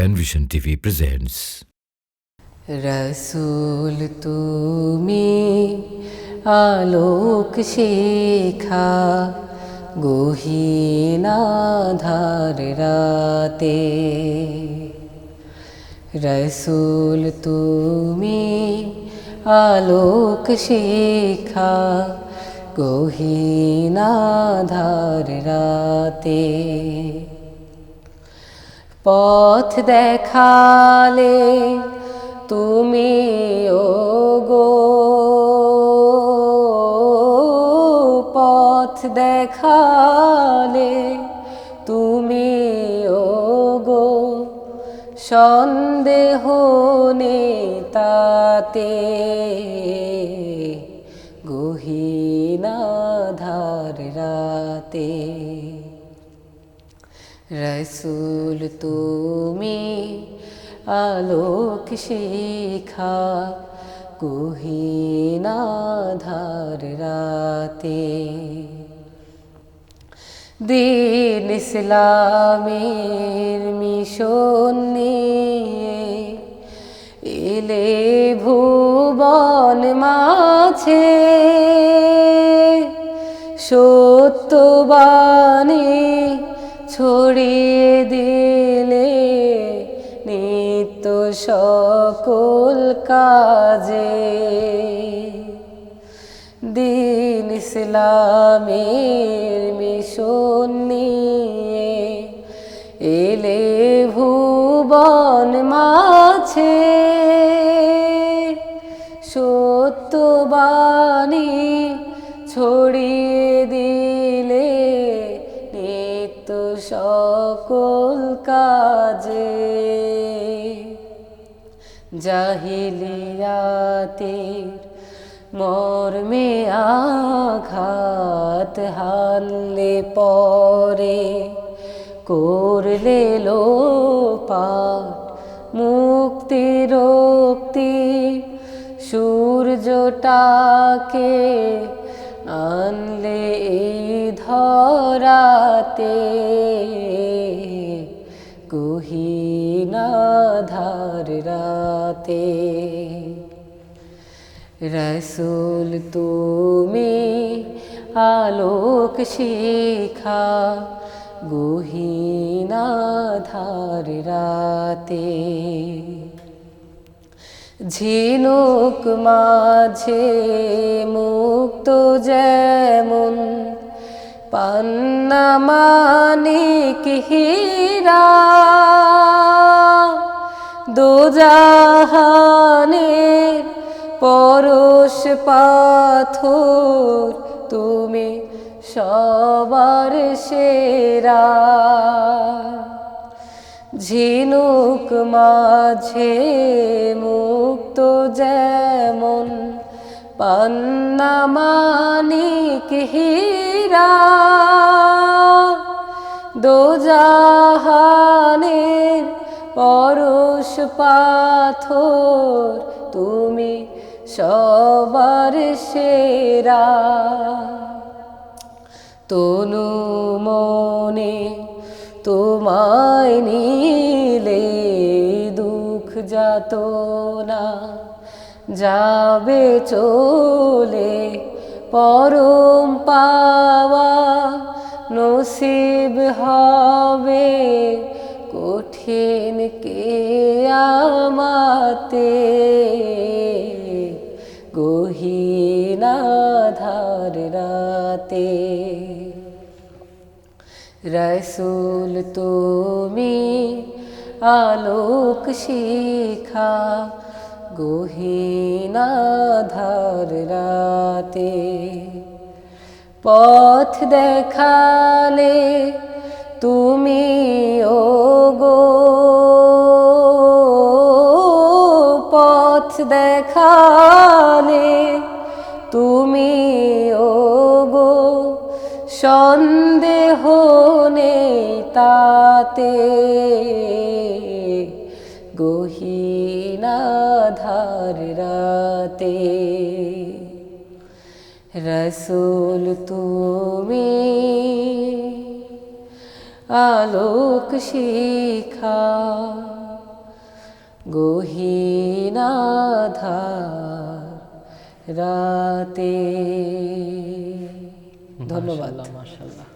Penvision TV presents রসুল তুমি আলোক শিখা, গহীনাধার রাতে। রসুল তুমি আলোক শিখা, গহীনাধার রাতে। পথ দেখালে তুমি ও গো পথ দেখালে তুমি ও গো সন্দেহ নে তাতে গহীনাধার রাতে রসুল তুমি আলোক শিখা কুহিনাধার রাতে। দিন ইসলামের মিশন এলে ভুবন মাঝে সত্যবাণী ছড়িয়ে দিলে নিত্য সকল কাজে। দিন ইসলামের মিশন নিয়ে এলে ভুবন মাছে সত্যবাণী ছড়িয়ে সকল কাজে জাহিলিয়াতের মর্মে আঘাত হানলে পরে করলে লোপাট মুক্তি রক্তি সূর্যটাকে আনলে এই ধরাতে কুহিনাধার রাতে। রসুল তুমি আলোক শিখা গুহিনাধার রাতে। ঝিনুক মাঝে মুক্ত যেমন পান্না মানিক হীরা। দোজাহানের পরশ পাথর তুমি সবার সেরা। ঝিনুক মাঝে মুক্ত যেমন পান্না মানিক হীরা। দোজাহানের পরশ পাথর তুমি সবার সেরা। তনু মনে তোমায় নিলে দুঃখ যাত না। যাবে চলে পরম পাওয়া নসিব হবে। কঠিন কে আমাতে গহীনাধার রাতে? রসুল তুমি আলোক শিখা গহীনাধার রাতে পথ দেখালে তুমি ও গো পথ দেখালে তুমি ও গো সন্দেহ নেই তাতে গহীনাধার রাতে। রসুল তুমি আলোক শিখা গহীনাধার রাতে। ধন্যবাদ। মাশাল্লাহ